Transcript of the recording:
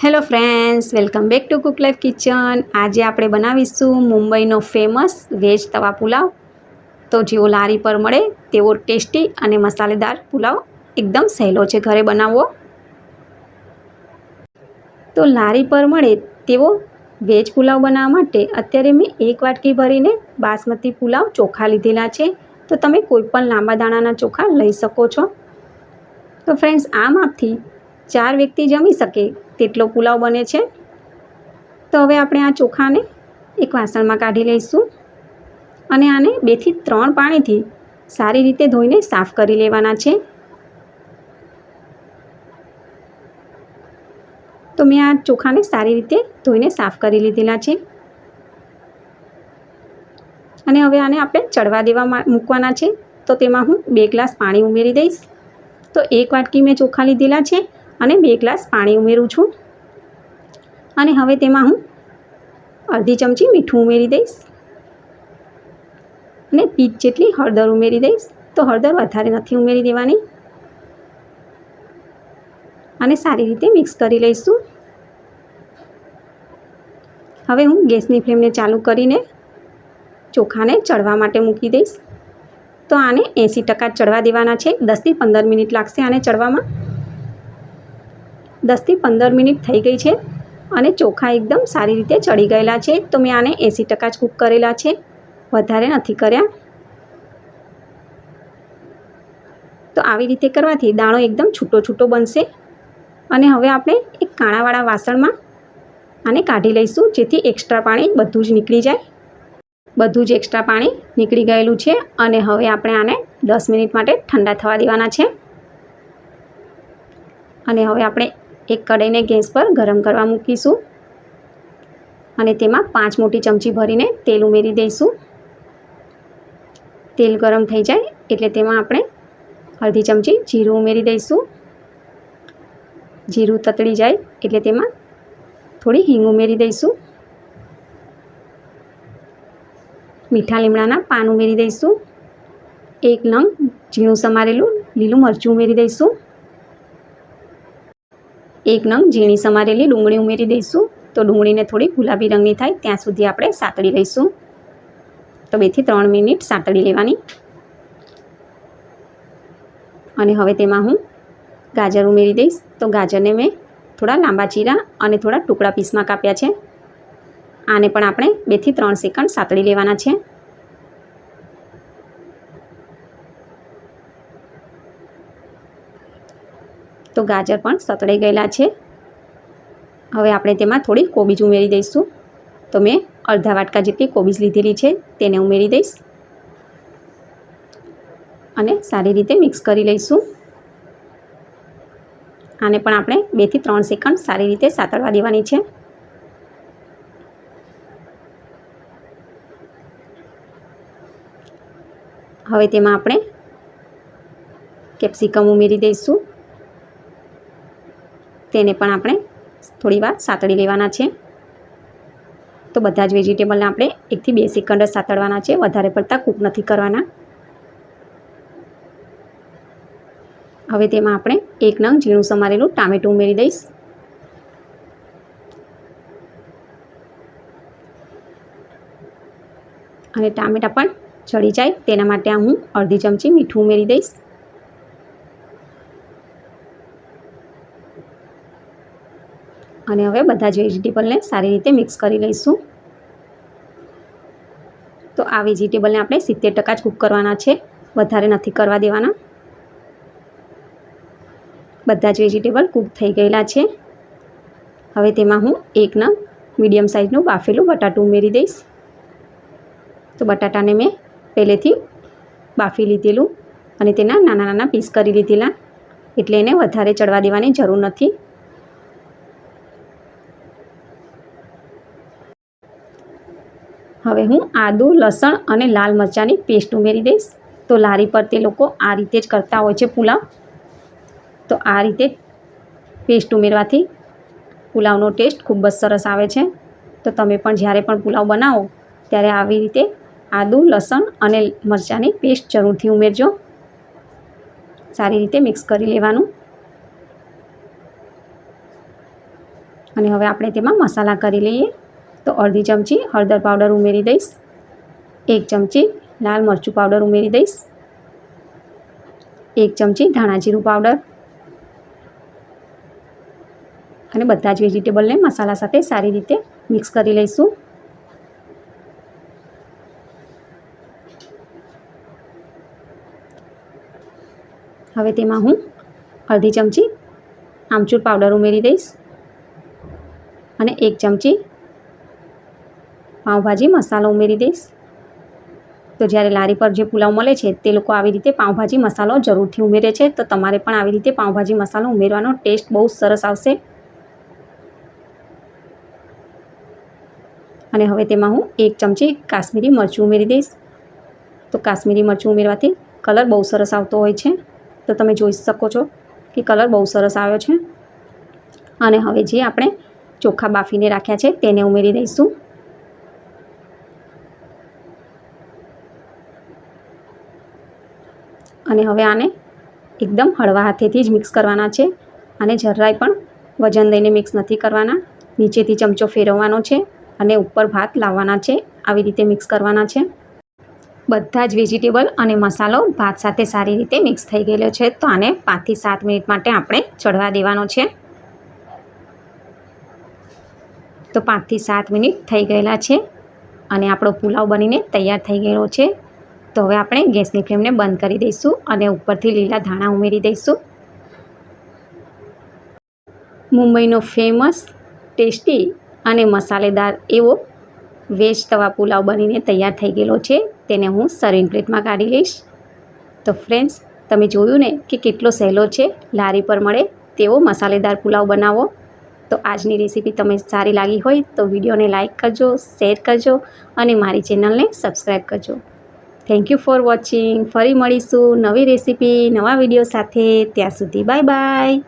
Hello friends welcome back to cook life kitchen આજે આપણે બનાવીશું મુંબઈનો ફેમસ વેજ તવા પુલાવ. તો જેવો લારી પર મળે, તેવો ટેસ્ટી અને મસાલેદાર પુલાવ એકદમ સહેલો છે. ઘરે બનાવવો. તો લારી પર મળે તેવો વેજ પુલાવ બનાવવા માટે અત્યારે મેં એક વાટકી ભરીને બાસમતી પુલાવ ચોખા લીધેલા છે. તો તમે કોઈપણ લાંબા દાણાના ચોખા લઈ શકો છો. તો ફ્રેન્ડ્સ આ માપથી ચાર વ્યક્તિ જમી શકે તેટલો પુલાવ બને છે. તો હવે આપણે આ ચોખાને એક વાસણમાં કાઢી લઈશું અને આને બેથી ત્રણ પાણીથી સારી રીતે ધોઈને સાફ કરી લેવાના છે. તો મેં આ ચોખાને સારી રીતે ધોઈને સાફ કરી લીધેલા છે. અને હવે આને આપણે ચડવા દેવા મૂકવાના છે. તો તેમાં હું બે ગ્લાસ પાણી ઉમેરી દઈશ. તો એક વાટકી મેં ચોખા લીધેલા છે. અને બે ગ્લાસ પાણી ઉમેરું છું. અને હવે તેમાં હું અડધી ચમચી મીઠું ઉમેરી દઈશ. અને પીચ જેટલી હળદર ઉમેરી દઈશ. તો હળદર વધારે નથી ઉમેરી દેવાની. અને સારી રીતે મિક્સ કરી લઈશું. હવે હું ગેસની ફ્લેમને ચાલુ કરીને ચોખાને ચડવા માટે મૂકી દઈશ. તો આને એંસી ટકા ચડવા દેવાના છે. દસથી પંદર મિનિટ લાગશે આને ચડવામાં. દસથી પંદર મિનિટ થઈ ગઈ છે અને ચોખા એકદમ સારી રીતે ચડી ગયેલા છે. તો મેં આને એંસી ટકા જ કૂક કરેલા છે. વધારે નથી કર્યા. તો આવી રીતે કરવાથી દાણો એકદમ છૂટો છૂટો બનશે. અને હવે આપણે એક કાણાવાળા વાસણમાં આને કાઢી લઈશું, જેથી એક્સ્ટ્રા પાણી બધું જ નીકળી જાય. બધું જ એક્સ્ટ્રા પાણી નીકળી ગયેલું છે અને હવે આપણે આને દસ મિનિટ માટે ઠંડા થવા દેવાના છે. અને હવે આપણે એક કઢાઈને ગેસ પર ગરમ કરવા મૂકીશું. અને તેમાં પાંચ મોટી ચમચી ભરીને તેલ ઉમેરી દઈશું. તેલ ગરમ થઈ જાય એટલે તેમાં આપણે અડધી ચમચી જીરું ઉમેરી દઈશું. જીરું તતળી જાય એટલે તેમાં થોડી હિંગ ઉમેરી દઈશું. મીઠા લીમડાના પાન ઉમેરી દઈશું. એક નંગ ઝીણું સમારેલું લીલું મરચું ઉમેરી દઈશું. એક નંગ ઝીણી સમારેલી ડુંગળી ઉમેરી દઈશું. તો ડુંગળીને થોડી ગુલાબી રંગની થાય, ત્યાં સુધી આપણે સાતળી લઈશું. તો બેથી ત્રણ મિનિટ સાતળી લેવાની. અને હવે તેમાં હું ગાજર ઉમેરી દઈશ. તો ગાજરને મેં થોડા લાંબા ચીરા અને થોડા ટુકડા પીસમાં કાપ્યા છે. આને પણ આપણે બેથી ત્રણ સેકન્ડ સાતળી લેવાના છે. તો ગાજર પણ સતળાઈ ગયેલા છે. હવે આપણે તેમાં થોડી કોબીજ ઉમેરી દઈશું. તો મેં અડધા વાટકા જેટલી કોબીજ લીધેલી છે, તેને ઉમેરી દઈશ. અને સારી રીતે મિક્સ કરી લઈશું. આને પણ આપણે બેથી ત્રણ સેકન્ડ સારી રીતે સાતળવા દેવાની છે. હવે તેમાં આપણે કેપ્સિકમ ઉમેરી દઈશું. તેને પણ આપણે થોડી વાર સાતળી લેવાના છે. તો બધા જ વેજીટેબલને આપણે એકથી બે સેકન્ડ જ સાતળવાના છે. વધારે પડતા કૂક નથી કરવાના. હવે તેમાં આપણે એક નંગ ઝીણું સમારેલું ટામેટું ઉમેરી દઈશ. અને ટામેટાં પણ ચડી જાય. તેના માટે હું અડધી ચમચી મીઠું ઉમેરી દઈશ. અને હવે બધા જ વેજીટેબલને સારી રીતે મિક્સ કરી લઈશું. તો આ વેજીટેબલને આપણે સિત્તેર ટકા જ કૂક કરવાના છે. વધારે નથી કરવા દેવાના. બધા જ વેજીટેબલ કૂક થઈ ગયેલા છે. હવે તેમાં હું એક નંગ મીડિયમ સાઇઝનું બાફેલું બટાટું ઉમેરી દઈશ. તો બટાટાને મેં પહેલેથી બાફી લીધેલું અને તેના નાના નાના પીસ કરી લીધેલા. એટલે એને વધારે ચડવા દેવાની જરૂર નથી. હવે હું આદુ, લસણ અને લાલ મરચાંની પેસ્ટ ઉમેરી દઈશ. તો લારી પર તે લોકો આ રીતે જ કરતા હોય છે પુલાવ. તો આ રીતે પેસ્ટ ઉમેરવાથી પુલાવનો ટેસ્ટ ખૂબ જ સરસ આવે છે. તો તમે પણ જ્યારે પણ પુલાવ બનાવો, ત્યારે આવી રીતે આદુ, લસણ અને મરચાંની પેસ્ટ જરૂરથી ઉમેરજો. સારી રીતે મિક્સ કરી લેવાનું. અને હવે આપણે તેમાં મસાલા કરી લઈએ. તો અડધી ચમચી હળદર પાવડર ઉમેરી દઈશ. એક ચમચી લાલ મરચું પાવડર ઉમેરી દઈશ. એક ચમચી ધાણા જીરું પાવડર. અને બધા જ વેજીટેબલને મસાલા સાથે સારી રીતે મિક્સ કરી લઈશું. હવે તેમાં હું અડધી ચમચી આમચૂર પાવડર ઉમેરી દઈશ. અને એક ચમચી પાઉંભાજી મસાલો ઉમેરી દઈશ. તો જ્યારે લારી પર જે પુલાવ મળે છે તે લોકો આવી રીતે પાઉંભાજી મસાલો જરૂરથી ઉમેરે છે. તો તમારે પણ આવી રીતે પાઉંભાજી મસાલો ઉમેરવાનો ટેસ્ટ બહુ સરસ આવશે. અને હવે તેમાં હું એક ચમચી કાશ્મીરી મરચું ઉમેરી દઈશ. તો કાશ્મીરી મરચું ઉમેરવાથી કલર બહુ સરસ આવતો હોય છે. તો તમે જોઈ શકો છો કે કલર બહુ સરસ આવ્યો છે. અને હવે જે આપણે ચોખા બાફીને રાખ્યા છે તેને ઉમેરી દઈશું. અને હવે આને એકદમ હળવા હાથેથી જ મિક્સ કરવાના છે. અને જરાય પણ વજન દઈને મિક્સ નથી કરવાના. નીચેથી ચમચો ફેરવવાનો છે અને ઉપર ભાત લાવવાના છે. આવી રીતે મિક્સ કરવાના છે. બધા જ વેજીટેબલ અને મસાલો ભાત સાથે સારી રીતે મિક્સ થઈ ગયેલો છે. તો આને પાંચથી સાત મિનિટ માટે આપણે ચડવા દેવાનો છે. તો પાંચથી સાત મિનિટ થઈ ગયેલા છે. અને આપણો પુલાવ બનીને તૈયાર થઈ ગયેલો છે. તો હવે આપણે ગેસની ફ્લેમને બંધ કરી દઈશું અને ઉપરથી લીલા ધાણા ઉમેરી દઈશું. મુંબઈનો ફેમસ, ટેસ્ટી અને મસાલેદાર એવો વેજ તવા પુલાવ બનીને તૈયાર થઈ ગયેલો છે. તેને હું સર્વિંગ પ્લેટમાં કાઢી લઈશ. તો ફ્રેન્ડ્સ તમે જોયું ને કે કેટલો સહેલો છે? લારી પર મળે તેવો મસાલેદાર પુલાવ બનાવો. તો આજની રેસીપી તમે સારી લાગી હોય તો વિડીયોને લાઇક કરજો, શેર કરજો અને મારી ચેનલને સબસ્ક્રાઈબ કરજો. થેન્ક યુ ફોર વોચિંગ ફરી મળીશું નવી રેસીપી, નવા વીડિયો સાથે. ત્યાં સુધી બાય બાય